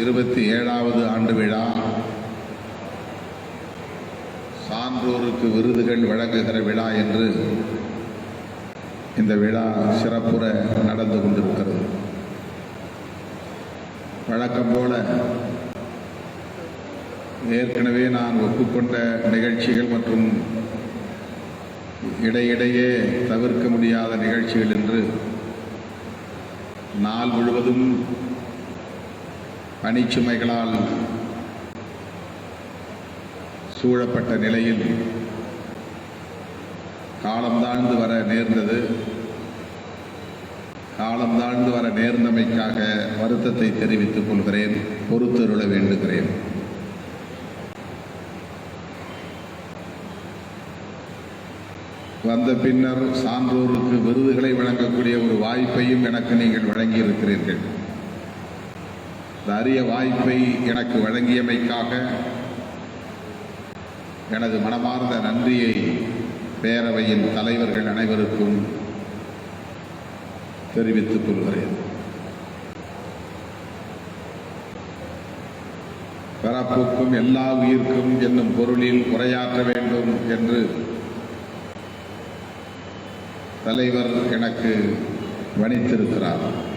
இருபத்தி ஏழாவது ஆண்டு விழா. சான்றோருக்கு விருதுகள் வழங்குகிற விழா என்று இந்த விழா சிறப்புற நடந்து கொண்டிருக்கிறது. வழக்கம் போல ஏற்கனவே நான் ஒப்புக்கொண்ட நிகழ்ச்சிகள் மற்றும் இடையிடையே தவிர்க்க முடியாத நிகழ்ச்சிகள் என்று நாள் முழுவதும் பணிச்சுமைகளால் சூழப்பட்ட நிலையில் காலம் தாழ்ந்து வர நேர்ந்தது. காலம் தாழ்ந்து வர நேர்ந்தமைக்காக வருத்தத்தை தெரிவித்துக் கொள்கிறேன். பொறுத்தருள வேண்டுகிறேன். வந்த பின்னர் சான்றோருக்கு விருதுகளை வழங்கக்கூடிய ஒரு வாய்ப்பையும் எனக்கு நீங்கள் வழங்கியிருக்கிறீர்கள். இந்த அரிய வாய்ப்பை எனக்கு வழங்கியமைக்காக எனது மனமார்ந்த நன்றியை பேரவையின் தலைவர்கள் அனைவருக்கும் தெரிவித்துக் கொள்கிறேன். பிறப்புக்கும் எல்லா உயிர்க்கும் என்னும் பொருளில் உரையாற்ற வேண்டும் என்று தலைவர் எனக்கு வணித்திருக்கிறார்.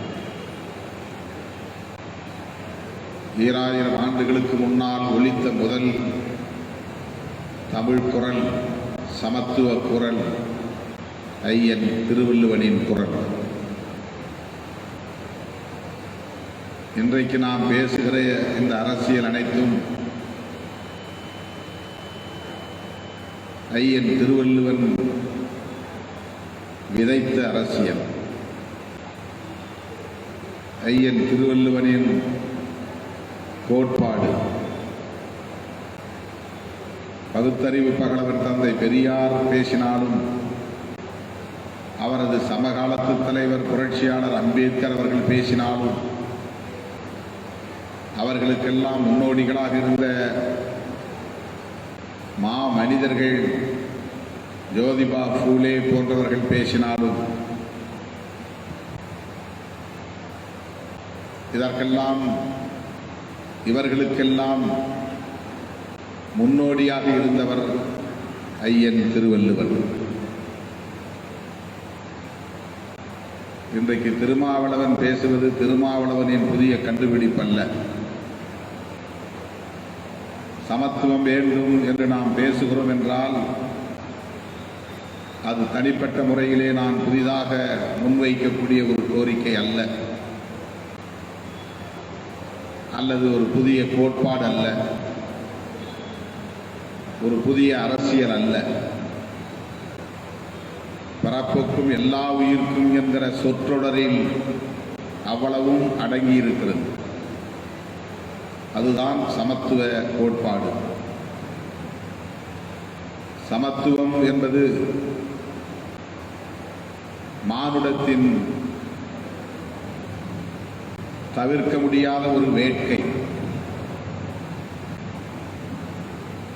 ஈராயிரம் ஆண்டுகளுக்கு முன்னால் ஒலித்த முதல் தமிழ் குரல் சமத்துவ குரல் ஐயன் திருவள்ளுவனின் குரல். இன்றைக்கு நாம் பேசுகிற இந்த அரசியல் அனைத்தும் ஐயன் திருவள்ளுவன் விதைத்த அரசியல். ஐயன் திருவள்ளுவனின் கோட்பாடு. பகுத்தறிவு பகலவன் தந்தை பெரியார் பேசினாலும் அவரது சமகாலத்து தலைவர் புரட்சியாளர் அம்பேத்கர் அவர்கள் பேசினாலும் அவர்களுக்கெல்லாம் முன்னோடிகளாக இருந்த மா மனிதர்கள் ஜோதிபா ஃபூலே போன்றவர்கள் பேசினாலும் இதற்கெல்லாம் இவர்களுக்கெல்லாம் முன்னோடியாக இருந்தவர் ஐயன் திருவள்ளுவர். இன்றைக்கு திருமாவளவன் பேசுவது திருமாவளவனின் புதிய கண்டுபிடிப்பல்ல. சமத்துவம் வேண்டும் என்று நாம் பேசுகிறோம் என்றால் அது தனிப்பட்ட முறையிலே நான் புதிதாக முன்வைக்கக்கூடிய ஒரு கோரிக்கை அல்ல. அல்லது ஒரு புதிய கோட்பாடு அல்ல. ஒரு புதிய அரசியல் அல்ல. பிறப்புக்கும் எல்லா உயிர்க்கும் என்கிற சொற்றொடரில் அவ்வளவும் அடங்கி இருக்கிறது அதுதான் சமத்துவ கோட்பாடு. சமத்துவம் என்பது மானுடத்தின் தவிர்க்க முடியாத ஒரு வேட்கை.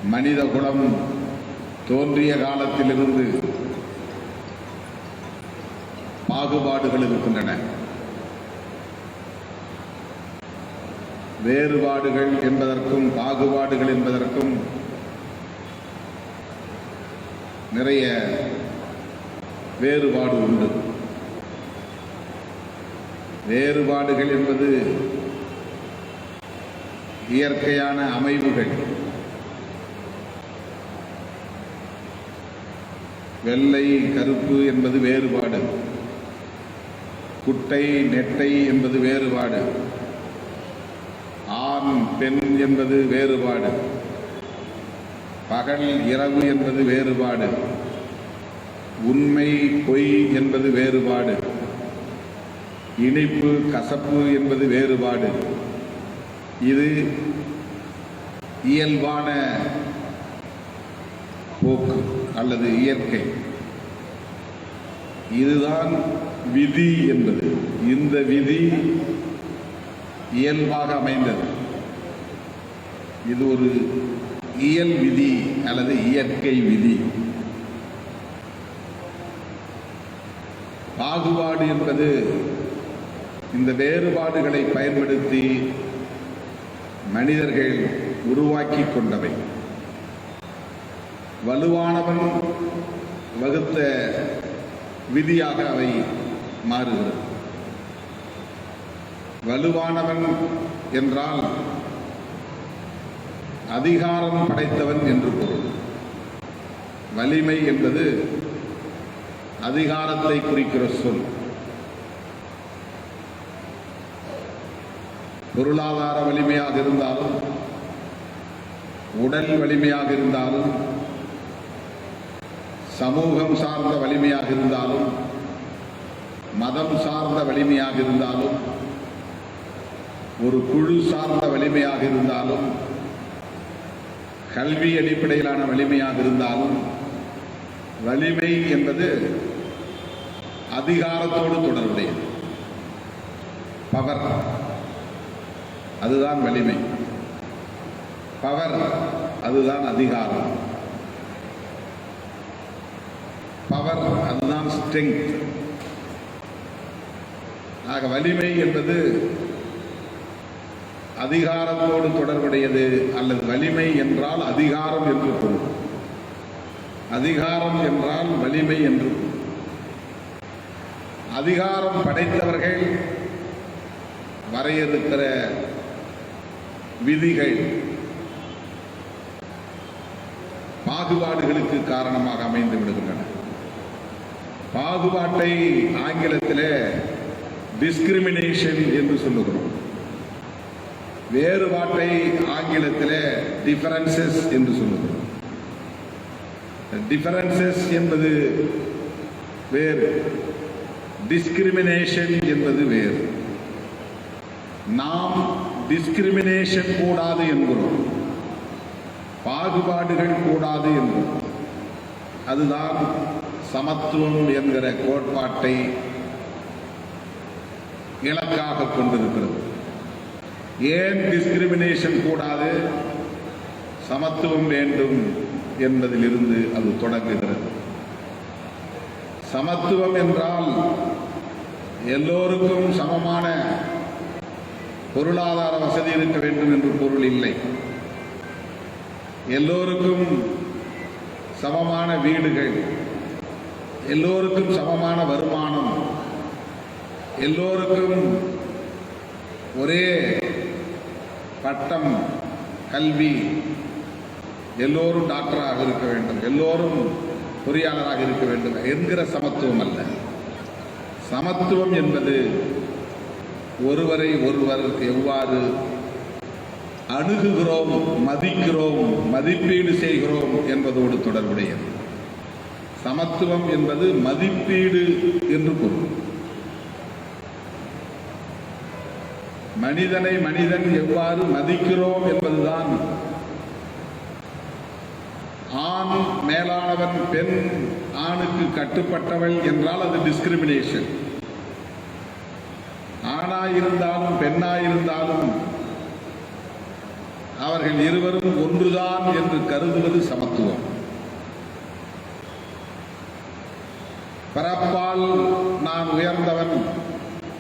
மனித குலம் தோன்றிய காலத்திலிருந்து பாகுபாடுகள் இருக்கின்றன. வேறுபாடுகள் என்பதற்கும் பாகுபாடுகள் என்பதற்கும் நிறைய வேறுபாடு உண்டு. வேறுபாடுகள் என்பது இயற்கையான அமைவுகள். வெள்ளை கருப்பு என்பது வேறுபாடு. குட்டை நெட்டை என்பது வேறுபாடு. ஆண் பெண் என்பது வேறுபாடு. பகல் இரவு என்பது வேறுபாடு. உண்மை பொய் என்பது வேறுபாடு. இனிப்பு கசப்பு என்பது வேறுபாடு. இது இயல்பான போக்கு அல்லது இயற்கை. இதுதான் விதி என்பது. இந்த விதி இயல்பாக அமைந்தது. இது ஒரு இயல் விதி அல்லது இயற்கை விதி. பாகுபாடு என்பது இந்த வேறுபாடுகளை பயன்படுத்தி மனிதர்கள் உருவாக்கி கொண்டவை. வலுவானவன் வகுத்த விதியாக அவை மாறுகிறது. வலுவானவன் என்றால் அதிகாரம் படைத்தவன் என்று பொருள். வலிமை என்பது அதிகாரத்தை குறிக்கிற சொல். பொருளாதார வலிமையாக இருந்தாலும் உடல் வலிமையாக இருந்தாலும் சமூகம் சார்ந்த வலிமையாக இருந்தாலும் மதம் சார்ந்த வலிமையாக இருந்தாலும் ஒரு குழு சார்ந்த வலிமையாக இருந்தாலும் கல்வி அடிப்படையிலான வலிமையாக இருந்தாலும் வலிமை என்பது அதிகாரத்தோடு தொடர்புடையது. பவர். அதுதான் வலிமை. பவர் அதுதான் அதிகாரம். பவர் அதுதான் ஸ்ட்ரெங்க் ஆக வலிமை என்பது அதிகாரத்தோடு தொடர்புடையது அல்லது வலிமை என்றால் அதிகாரம் என்று பொருள். அதிகாரம் என்றால் வலிமை என்று அதிகாரம் படைத்தவர்கள் வரையிருக்கிற விதிகள். பாகுபாடுகளுக்கு காரணமாக அமைந்து விடுகின்றன. பாகுபாட்டை ஆங்கிலத்தில் டிஸ்கிரிமினேஷன் என்று சொல்லுகிறோம். வேறுபாட்டை ஆங்கிலத்தில் டிஃபரன்சஸ் என்று சொல்லுகிறோம். டிஃபரன்சஸ் என்பது வேறு. டிஸ்கிரிமினேஷன் என்பது வேறு. நாம் டிஸ்கிரிமினேஷன் கூடாது என்கிறோம் பாகுபாடுகள் கூடாது என்கிறோம் அதுதான் சமத்துவம் என்கிற கோட்பாட்டை இலக்காக கொண்டிருக்கிறது. ஏன் டிஸ்கிரிமினேஷன் கூடாது? சமத்துவம் வேண்டும் என்பதிலிருந்து அது தொடங்குகிறது. சமத்துவம் என்றால் எல்லோருக்கும் சமமான பொருளாதார வசதி இருக்க வேண்டும் என்று பொருள் இல்லை. எல்லோருக்கும் சமமான வீடுகள் எல்லோருக்கும் சமமான வருமானம் எல்லோருக்கும் ஒரே பட்டம் கல்வி எல்லோரும் டாக்டராக இருக்க வேண்டும் எல்லோரும் பொறியாளராக இருக்க வேண்டும் என்கிற சமத்துவம் அல்ல. சமத்துவம் என்பது ஒருவரை ஒருவர் எவ்வாறு அணுகுகிறோம் மதிக்கிறோம் மதிப்பீடு செய்கிறோம் என்பதோடு தொடர்புடையது. சமத்துவம் என்பது மதிப்பீடு என்று பொருள். மனிதனை மனிதன் எவ்வாறு மதிக்கிறோம் என்பதுதான். ஆண் மேலானவன் பெண் ஆணுக்கு கட்டுப்பட்டவள் என்றால் அது டிஸ்கிரிமினேஷன் ஆணாயிருந்தாலும் பெண்ணாயிருந்தாலும் அவர்கள் இருவரும் ஒன்றுதான் என்று கருதுவது சமத்துவம். பிறப்பால் நான் உயர்ந்தவன்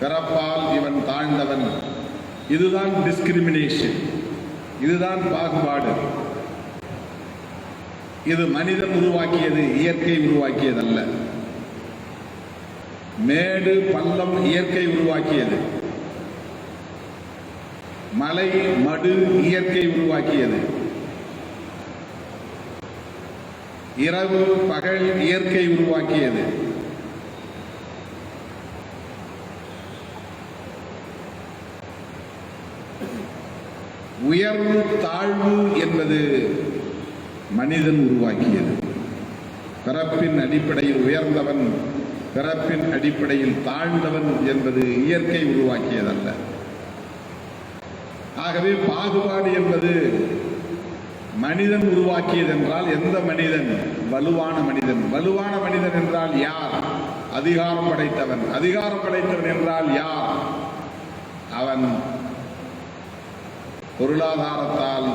பிறப்பால் இவன் தாழ்ந்தவன். இதுதான் டிஸ்கிரிமினேஷன் இதுதான் பாகுபாடு. இது மனிதன் உருவாக்கியது இயற்கை உருவாக்கியதல்ல. மேடு பள்ளம் இயற்கை உருவாக்கியது. மலை மடு இயற்கை உருவாக்கியது. இரவு பகல் இயற்கை உருவாக்கியது. உயர்வு தாழ்வு என்பது மனிதன் உருவாக்கியது. பிறப்பின் அடிப்படையில் உயர்ந்தவன் பிறப்பின் அடிப்படையில் தாழ்ந்தவன் என்பது இயற்கை உருவாக்கியதல்ல. ஆகவே பாகுபாடு என்பது மனிதன் உருவாக்கியது என்றால் எந்த மனிதன்? வலுவான மனிதன். வலுவான மனிதன் என்றால் யார்? அதிகாரம் படைத்தவன். அதிகாரம் படைத்தவன் என்றால் யார்? அவன் பொருளாதாரத்தால்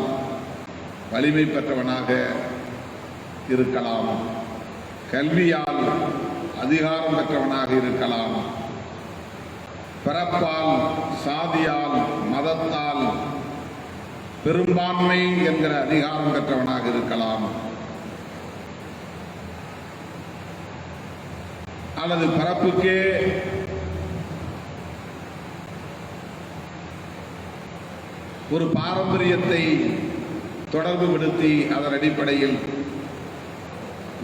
வலிமை பெற்றவனாக இருக்கலாம். கல்வியால் அதிகாரம் பெற்றவனாக இருக்கலாம். பிறப்பால் சாதியால் மதத்தால் பெரும்பான்மை என்கிற அதிகாரம் பெற்றவனாக இருக்கலாம். அல்லது பிறப்புக்கே ஒரு பாரம்பரியத்தை தொடர்புபடுத்தி அதன் அடிப்படையில்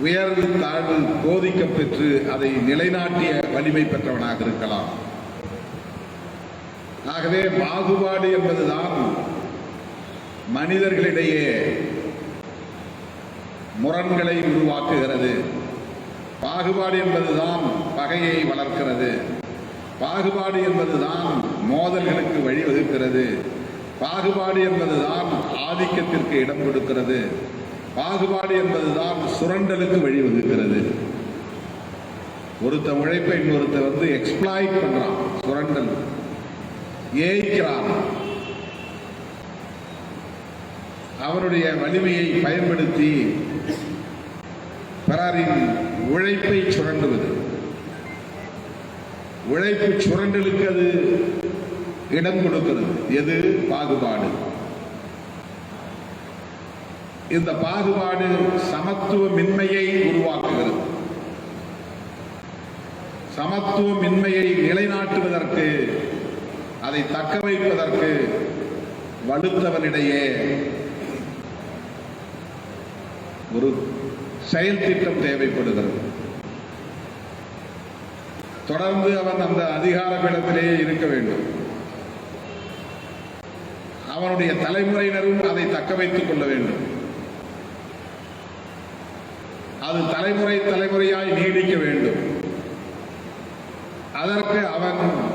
உயர்வு தாழ்வு போதிக்கப்பெற்று அதை நிலைநாட்டிய வலிமை பெற்றவனாக இருக்கலாம். ஆகவே பாகுபாடு என்பதுதான் மனிதர்களிடையே முரண்களை உருவாக்குகிறது. பாகுபாடு என்பதுதான் பகையை வளர்க்கிறது. பாகுபாடு என்பதுதான் மோதல்களுக்கு வழிவகுக்கிறது. பாகுபாடு என்பதுதான் ஆதிக்கத்திற்கு இடம் கொடுக்கிறது. பாகுபாடு என்பதுதான் சுரண்டலுக்கு வழிவகுக்கிறது. ஒருத்த உழைப்பை இன்னொருத்த வந்து எக்ஸ்பிளாய்ட் பண்றான். சுரண்டல். ஏய்க்கிறான். அவனுடைய வலிமையை பயன்படுத்தி பிறரின் உழைப்பை சுரண்டுவது. உழைப்பு சுரண்டலுக்கு அது இடம் கொடுக்கிறது. எது? பாகுபாடு. இந்த பாகுபாடு சமத்துவமின்மையை உருவாக்குகிறது. சமத்துவமின்மையை நிலைநாட்டுவதற்கு அதை தக்க வைப்பதற்கு வலுத்தவனிடையே ஒரு செயல் திட்டம் தேவைப்படுகிறது. தொடர்ந்து அவன் அந்த அதிகார பீடத்திலேயே இருக்க வேண்டும். அவனுடைய தலைமுறையினரும் அதை தக்க வைத்துக் கொள்ள வேண்டும். அது தலைமுறை தலைமுறையாய் நீடிக்க வேண்டும். அதற்கு அவன்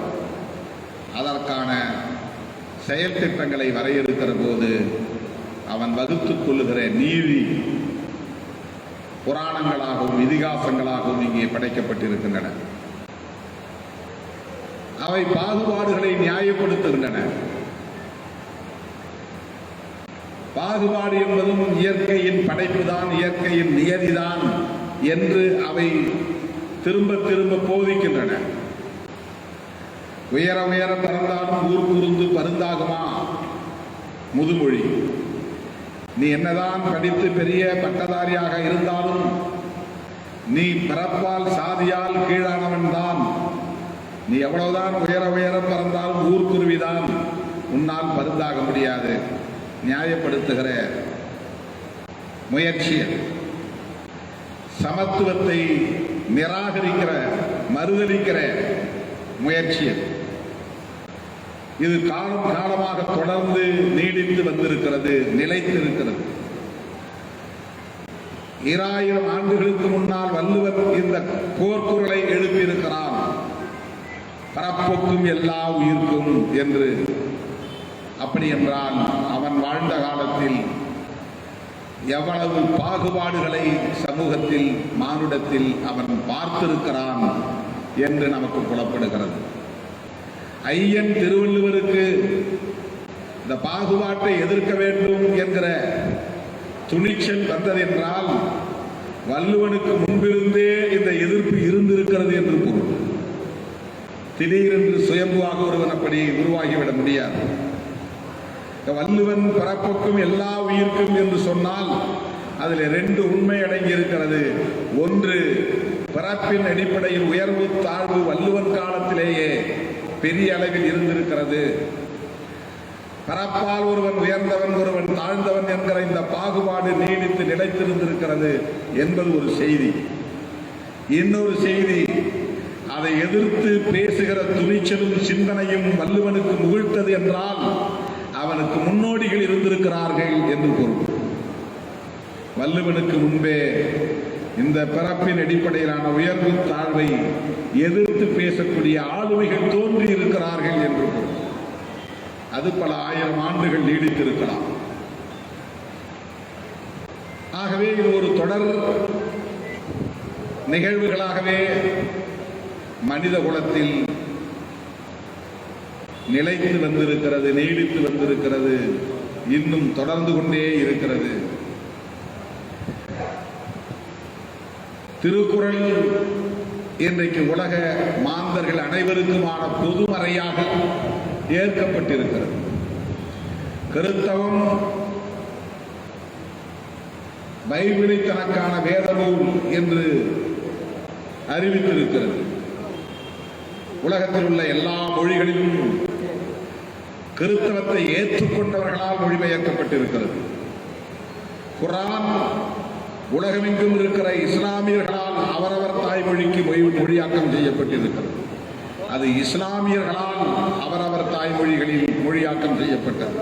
அதற்கான செயல் திட்டங்களை வரையறுக்கிற போது அவன் வகுத்துக் கொள்ளுகிற நீதி புராணங்களாகவும் இதிகாசங்களாகவும் இங்கே படைக்கப்பட்டிருக்கின்றன. அவை பாகுபாடுகளை நியாயப்படுத்துகின்றன. பாகுபாடு என்பதும் இயற்கையின் படைப்புதான் இயற்கையின் நியதிதான் என்று அவை திரும்ப திரும்ப போதிக்கின்றன. உயர உயர பறந்தாலும் ஊர் குருந்து பருந்தாகுமா? முதுமொழி. நீ என்னதான் படித்து பெரிய பட்டதாரியாக இருந்தாலும் நீ பிறப்பால் சாதியால் கீழானவன் தான். நீ எவ்வளவுதான் உயர உயர பறந்தாலும் ஊர்க்குருவிதான் உன்னால் பருந்தாக முடியாது. நியாயப்படுத்துகிற முயற்சி சமத்துவத்தை நிராகரிக்கிற மறுதளிக்கிற முயற்சி இது காலம் காலமாக தொடர்ந்து நீடித்து வந்திருக்கிறது நிலைத்திருக்கிறது. ஈராயிரம் ஆண்டுகளுக்கு முன்னால் வள்ளுவர் இந்த போர்க்குரலை எழுப்பியிருக்கிறான் பரப்புக்கும் எல்லா உயிர்க்கும் என்று. அப்படி என்றால் அவன் வாழ்ந்த காலத்தில் எவ்வளவு பாகுபாடுகளை சமூகத்தில் மானுடத்தில் அவன் பார்த்திருக்கிறான் என்று நமக்கு புலப்படுகிறது. ஐயன் திருவள்ளுவருக்கு இந்த பாகுபாட்டை எதிர்க்க வேண்டும் என்கிற துணிச்சல் வந்ததென்றால் வள்ளுவனுக்கு முன்பிருந்தே இந்த எதிர்ப்பு இருந்திருக்கிறது என்று பொருள். திடீரென்று சுயம்புவாக ஒருவன் அப்படி உருவாகிவிட முடியாது. வள்ளுவன் பிறப்புக்கும் எல்லா உயிர்க்கும் என்று சொன்னால் அதில் ரெண்டு உண்மை அடங்கி இருக்கிறது ஒன்று பிறப்பின் அடிப்படையில் உயர்வு தாழ்வு வள்ளுவன் காலத்திலேயே பெரிய அளவில் இருந்திருக்கிறது. பரப்பால் ஒருவன் உயர்ந்தவன் ஒருவன் தாழ்ந்தவன் என்கிற இந்த பாகுபாடு நீடித்து நிலைத்திருந்திருக்கிறது என்பது ஒரு செய்தி. இன்னொரு செய்தி அதை எதிர்த்து பேசுகிற துணிச்சலும் சிந்தனையும் வள்ளுவனுக்கு முகிழ்த்தது என்றால் அவனுக்கு முன்னோடிகள் இருந்திருக்கிறார்கள் என்று பொருள். வள்ளுவனுக்கு முன்பே இந்த பிறப்பின் அடிப்படையிலான உயர்வு தாழ்வை எதிர்த்து பேசக்கூடிய ஆளுமைகள் தோன்றி இருக்கிறார்கள் என்று அது பல ஆயிரம் ஆண்டுகள் நீடித்திருக்கலாம். ஆகவே இது ஒரு தொடர் நிகழ்வுகளாகவே மனித குலத்தில் நிலைத்து வந்திருக்கிறது நீடித்து வந்திருக்கிறது இன்னும் தொடர்ந்து கொண்டே இருக்கிறது. திருக்குறள் இன்றைக்கு உலக மாந்தர்கள் அனைவருக்குமான பொதுமறையாக ஏற்கப்பட்டிருக்கிறது. கிறித்தவம் பைபிளை தனக்கான வேதநூல் என்று அறிவித்திருக்கிறது. உலகத்தில் உள்ள எல்லா மொழிகளிலும் கிறித்தவத்தை ஏற்றுக்கொண்டவர்களால் மொழிபெயர்க்கப்பட்டிருக்கிறது. குரான் உலகமெங்கும் இருக்கிற இஸ்லாமியர்களால் அவரவர் தாய்மொழிக்கு மொழி மொழியாக்கம் செய்யப்பட்டிருக்கிறது. அது இஸ்லாமியர்களால் அவரவர் தாய்மொழிகளில் மொழியாக்கம் செய்யப்பட்டது.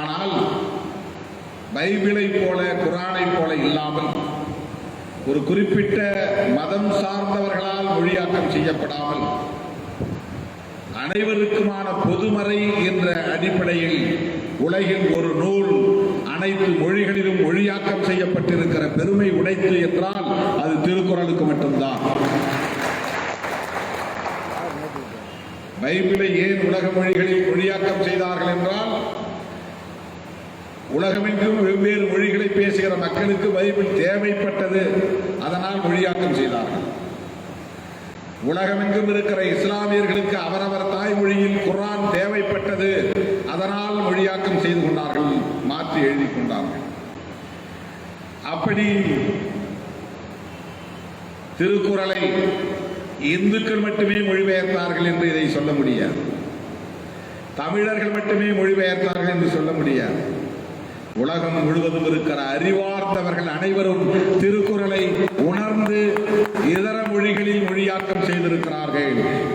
ஆனால் பைபிளை போல குரானை போல இல்லாமல் ஒரு குறிப்பிட்ட மதம் சார்ந்தவர்களால் மொழியாக்கம் செய்யப்படாமல் அனைவருக்குமான பொதுமறை என்ற அடிப்படையில் உலகில் ஒரு நூல் அனைத்து மொழிகளிலும் மொழியாக்கம் செய்யப்பட்டிருக்கிற பெருமை உடைத்து என்றால் அது திருக்குறளுக்கு மட்டும்தான். பைபிளை ஏன் உலக மொழிகளில் மொழியாக்கம் செய்தார்கள் என்றால் உலகமெங்கும் வெவ்வேறு மொழிகளை பேசுகிற மக்களுக்கு பைபிள் தேவைப்பட்டது. அதனால் மொழியாக்கம் செய்தார்கள். உலகமெங்கும் இருக்கிற இஸ்லாமியர்களுக்கு அவரவர் தாய்மொழியில் குரான் தேவைப்பட்டது அதனால் மொழியாக்கம் செய்து கொண்டார்கள் மாற்றி எழுதி கொண்டார்கள் அப்படி திருக்குறளை இந்துக்கள் மட்டுமே மொழிபெயர்த்தார்கள் என்று இதை சொல்ல முடியாது. தமிழர்கள் மட்டுமே மொழிபெயர்த்தார்கள் என்று சொல்ல முடியாது. உலகம் முழுவதும் இருக்கிற அறிவார்ந்தவர்கள் அனைவரும் திருக்குறளை உணர்ந்து இதர மொழிகளில் மொழியாக்கம் செய்திருக்கிறார்கள்.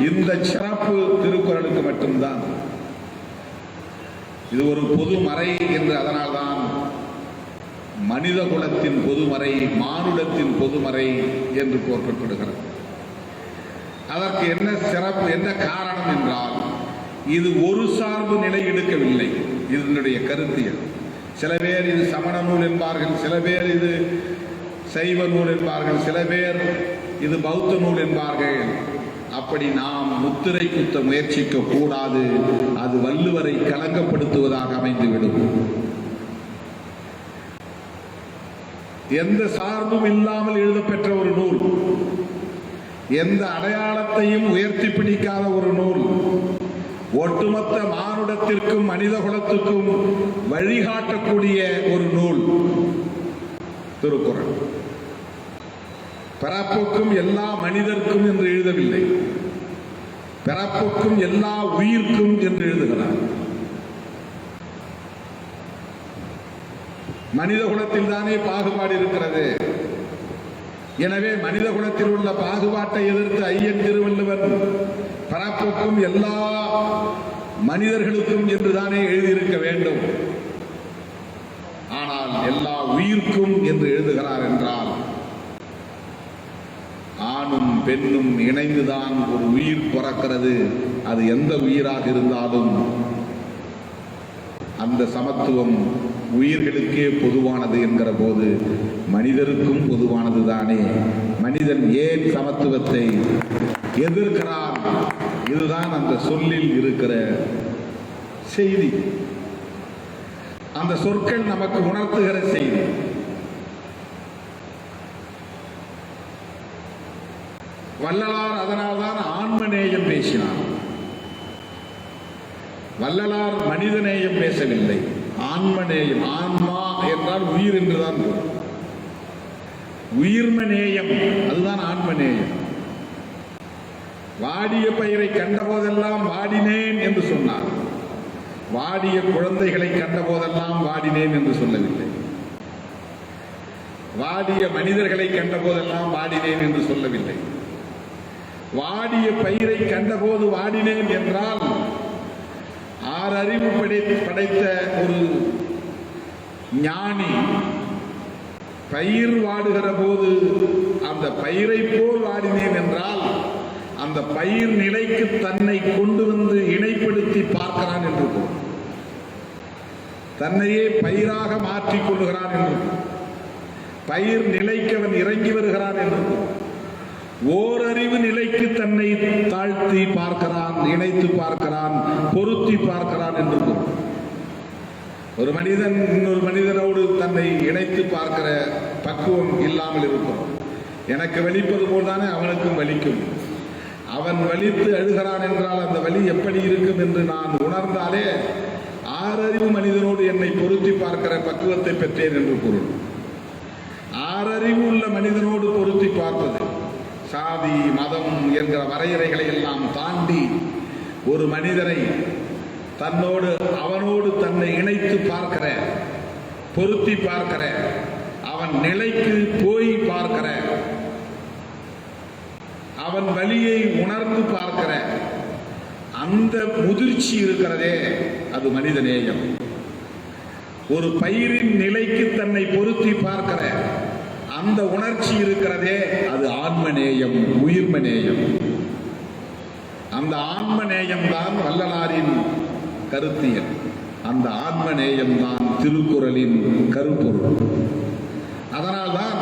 இந்த சிறப்பு திருக்குறளுக்கு மட்டும்தான். இது ஒரு பொதுமறை என்று அதனால்தான் மனித குலத்தின் பொதுமறை மானுடத்தின் பொதுமறை என்று போற்றப்படுகிறது. அதற்கு என்ன சிறப்பு என்ன காரணம் என்றால் இது ஒரு சார்பு நிலை எடுக்கவில்லை. இதனுடைய கருத்தியல் சில பேர் இது சமண நூல் என்பார்கள் சில பேர் இது சைவ நூல் என்பார்கள் சில பேர் இது பௌத்த நூல் என்பார்கள். அப்படி நாம் முத்திரை குத்த முயற்சிக்க கூடாது. அது வள்ளுவரை கலங்கப்படுத்துவதாக அமைந்துவிடும். எந்த சார்பும் இல்லாமல் எழுதப்பெற்ற ஒரு நூல். எந்த அடையாளத்தையும் உயர்த்தி பிடிக்காத ஒரு நூல். ஒட்டுமொத்த மானுடத்திற்கும் மனித குலத்துக்கும் வழிகாட்டக்கூடிய ஒரு நூல். திருக்குறள். பிறப்புக்கும் எல்லா மனிதர்க்கும் என்று எழுதவில்லை. பிறப்புக்கும் எல்லா உயிர்க்கும் என்று எழுதுகிறார். மனித குலத்தில் தானே பாகுபாடு இருக்கிறது. எனவே மனித குலத்தில் உள்ள பாகுபாட்டை எதிர்த்து ஐயன் திருவள்ளுவர் பிறப்புக்கும் எல்லா மனிதர்களுக்கும் என்றுதானே எழுதியிருக்க வேண்டும். ஆனால் எல்லா உயிர்க்கும் என்று எழுதுகிறார் என்றால் ஆணும் பெண்ணும் இணைந்துதான் ஒரு உயிர் பிறக்கிறது. அது எந்த உயிராக இருந்தாலும் அந்த சமத்துவம் உயிர்களுக்கே பொதுவானது என்கிற போது மனிதருக்கும் பொதுவானது தானே. மனிதன் ஏன் சமத்துவத்தை எதிர்க்கிறான்? இதுதான் அந்த சொல்லில் இருக்கிற செய்தி. அந்த சொற்கள் நமக்கு உணர்த்துகிற செய்தி. வள்ளலார் அதனால்தான் ஆன்மநேயம் பேசினார். வள்ளலார் மனிதநேயம் பேசவில்லை. ஆன்மநேயம் ஆன்மா என்றால் உயிர் என்றுதான் பொருள். உயிர்மநேயம் அதுதான் ஆன்மநேயம் வாடிய பயிரை கண்டபோதெல்லாம் வாடினேன் என்று சொன்னார். வாடிய குழந்தைகளை கண்டபோதெல்லாம் வாடினேன் என்று சொல்லவில்லை. வாடிய மனிதர்களை கண்டபோதெல்லாம் வாடினேன் என்று சொல்லவில்லை. வாடிய பயிரை கண்டபோது வாடினேன் என்றால் ஆறு அறிவு படை- படைத்த ஒரு ஞானி பயிர் வாடுகிற போது அந்த பயிரை போல் வாடினேன் என்றால் அந்த பயிர் நிலைக்கு தன்னை கொண்டு வந்து இணைப்படுத்தி பார்க்கிறான் என்று தன்னையே பயிராக மாற்றிக் கொள்ளுகிறான் என்று பயிர் நிலைக்கு அவன் இறங்கி வருகிறான் என்று ஓரறிவு நிலைக்கு தன்னை தாழ்த்தி பார்க்கிறான் இணைத்து பார்க்கிறான் பொருத்தி பார்க்கிறான் என்று ஒரு மனிதன் இன்னொரு மனிதனோடு தன்னை இணைத்து பார்க்கிற பக்குவம் இல்லாமல் இருக்கும் எனக்கு வலிப்பது போல்தானே அவனுக்கும் வலிக்கும். அவன் வலித்து அழுகிறான் என்றால் அந்த வலி எப்படி இருக்கும் என்று நான் உணர்ந்தாலே ஆறறிவு மனிதனோடு என்னை பொருத்தி பார்க்கிற பக்குவத்தை பெற்றேன் என்று பொருள். ஆறறிவு உள்ள மனிதனோடு பொருத்தி பார்ப்பது சாதி மதம் என்கிற வரையறைகளை எல்லாம் தாண்டி ஒரு மனிதனை தன்னோடு அவனோடு தன்னை இணைத்து பார்க்கிற பொருத்தி பார்க்கிற அவன் நிலைக்கு போய் பார்க்கிற அவன் வழியை உணர்ந்து பார்க்கிற அந்த முதிர்ச்சி இருக்கிறதே அது மனித நேயம் ஒரு பயிரின் நிலைக்கு தன்னை பொருத்தி பார்க்கிற அந்த உணர்ச்சி இருக்கிறதே அது ஆன்மநேயம் உயிர்மநேயம். அந்த ஆன்மநேயம் தான் வள்ளலாரின் கருத்தியல். அந்த ஆன்மநேயம் தான் திருக்குறளின் கருப்பொருள். அதனால்தான்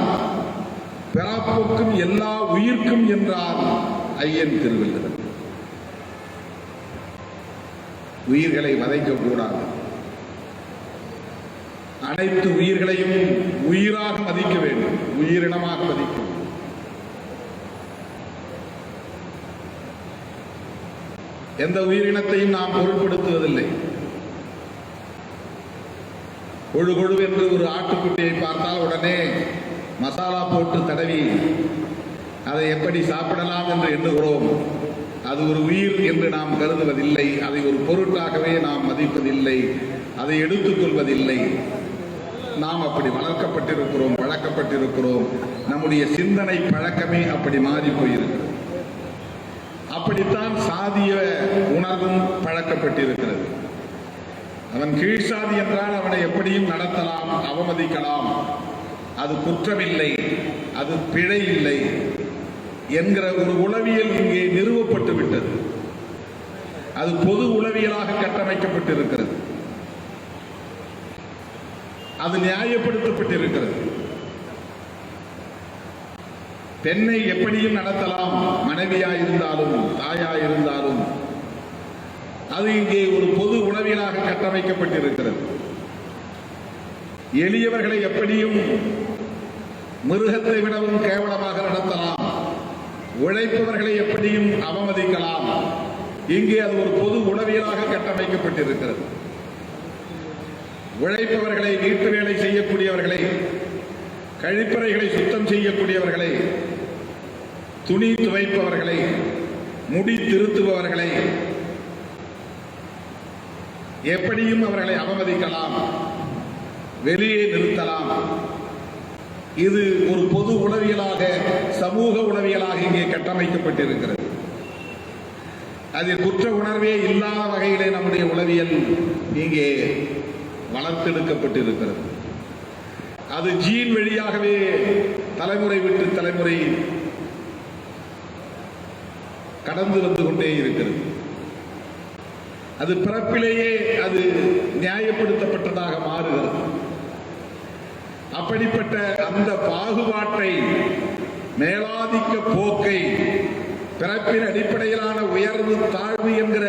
பிறப்புக்கும் எல்லா உயிர்க்கும் என்றார் ஐயன் திருவள்ளுவர். உயிர்களை வதைக்க கூடாது. அனைத்து உயிர்களையும் உயிராக மதிக்க வேண்டும். உயிரினமாக மதிக்க வேண்டும். எந்த உயிரினத்தையும் நாம் பொருட்படுத்துவதில்லை. கொழு கொழு என்று ஒரு ஆட்டுக்குட்டியை பார்த்தால் உடனே மசாலா போட்டு தடவி அதை எப்படி சாப்பிடலாம் என்று எண்ணுகிறோம். அது ஒரு உயிர் என்று நாம் கருதுவதில்லை. அதை ஒரு பொருட்டாகவே நாம் மதிப்பதில்லை. அதை எடுத்துக்கொள்வதில்லை நாம் அப்படி வளர்க்கப்பட்டிருக்கிறோம் வளர்க்கப்பட்டிருக்கிறோம். நம்முடைய சிந்தனை பழக்கமே அப்படி மாறி போயிருக்கிறது. அப்படித்தான் சாதிய உணர்வும் பழக்கப்பட்டிருக்கிறது. அவன் கீழ்சாதி என்றால் அவனை எப்படியும் நடத்தலாம் அவமதிக்கலாம். அது குற்றமில்லை அது பிழை இல்லை என்கிற ஒரு உளவியல் இங்கே நிறுவப்பட்டு விட்டது அது பொது உளவியலாக கட்டமைக்கப்பட்டிருக்கிறது. அது நியாயப்படுத்தப்பட்டிருக்கிறது. பெண்ணை எப்படியும் நடத்தலாம் மனைவியா இருந்தாலும் தாயா இருந்தாலும். அது இங்கே ஒரு பொது உணவியலாக கட்டமைக்கப்பட்டிருக்கிறது. எளியவர்களை எப்படியும் மிருகத்தை விடவும் கேவலமாக நடத்தலாம். உழைப்பவர்களை எப்படியும் அவமதிக்கலாம். இங்கே அது ஒரு பொது உணவியலாக கட்டமைக்கப்பட்டிருக்கிறது. உழைப்பவர்களை வீட்டு வேலை செய்யக்கூடியவர்களை கழிப்பறைகளை சுத்தம் செய்யக்கூடியவர்களை துணி துவைப்பவர்களை முடி திருத்துபவர்களை எப்படியும் அவர்களை அவமதிக்கலாம் வெளியே நிறுத்தலாம். இது ஒரு பொது உளவியலாக சமூக உளவியலாக இங்கே கட்டமைக்கப்பட்டிருக்கிறது. அதில் குற்ற உணர்வே இல்லாத வகையிலே நம்முடைய உளவியல் இங்கே வளர்த்தெடுக்கப்பட்டிருக்கிறது. அது ஜீன் வழியாகவே தலைமுறை விட்டு தலைமுறை கடந்து வந்து கொண்டே இருக்கிறது. அது பிறப்பிலேயே அது நியாயப்படுத்தப்பட்டதாக மாறுகிறது. அப்படிப்பட்ட அந்த பாகுபாட்டை மேலாதிக்க போக்கை பிறப்பின் அடிப்படையிலான உயர்வு தாழ்வு என்கிற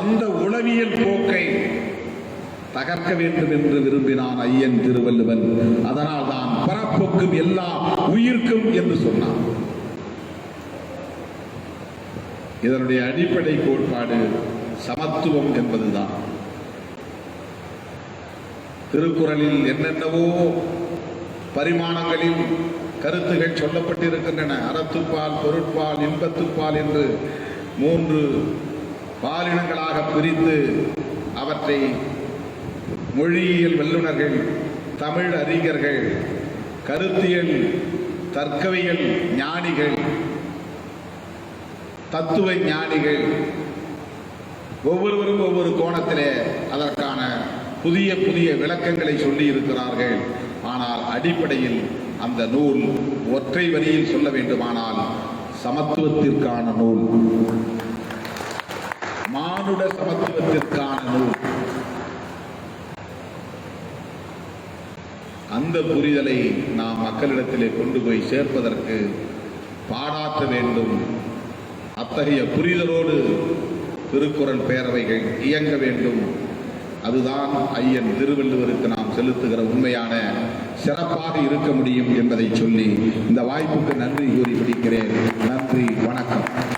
அந்த உளவியல் போக்கு தகர்க்க வேண்டும் என்று விரும்பினான் ஐயன் திருவள்ளுவன். அதனால் தான் பரப்புக்கும் எல்லா உயிர்க்கும் என்று சொன்னான். இதனுடைய அடிப்படை கோட்பாடு சமத்துவம் என்பதுதான். திருக்குறளில் என்னென்னவோ பரிமாணங்களில் கருத்துகள் சொல்லப்பட்டிருக்கின்றன. அறத்துப்பால் பொருட்பால் இன்பத்துப்பால் என்று மூன்று பாலினங்களாக பிரித்து அவற்றை மொழியியல் வல்லுநர்கள் தமிழ் அறிஞர்கள் கருத்தியல் தர்க்கவியல் ஞானிகள் தத்துவ ஞானிகள் ஒவ்வொருவரும் ஒவ்வொரு கோணத்திலே அதற்கான புதிய புதிய விளக்கங்களை சொல்லி இருக்கிறார்கள். ஆனால் அடிப்படையில் அந்த நூல் ஒற்றை வரியில் சொல்ல வேண்டுமானால் சமத்துவத்திற்கான நூல். மானுட சமத்துவத்திற்கான நூல். அந்த புரிதலை நாம் மக்களிடத்திலே கொண்டு போய் சேர்ப்பதற்கு பாடாற்ற வேண்டும். அத்தகைய புரிதலோடு திருக்குறள் பேரவைகள் இயங்க வேண்டும். அதுதான் ஐயன் திருவள்ளுவருக்கு நாம் செலுத்துகிற உண்மையான சிறப்பாக இருக்க முடியும் என்பதை சொல்லி இந்த வாய்ப்புக்கு நன்றி கூறி பிடிக்கிறேன் நன்றி வணக்கம்.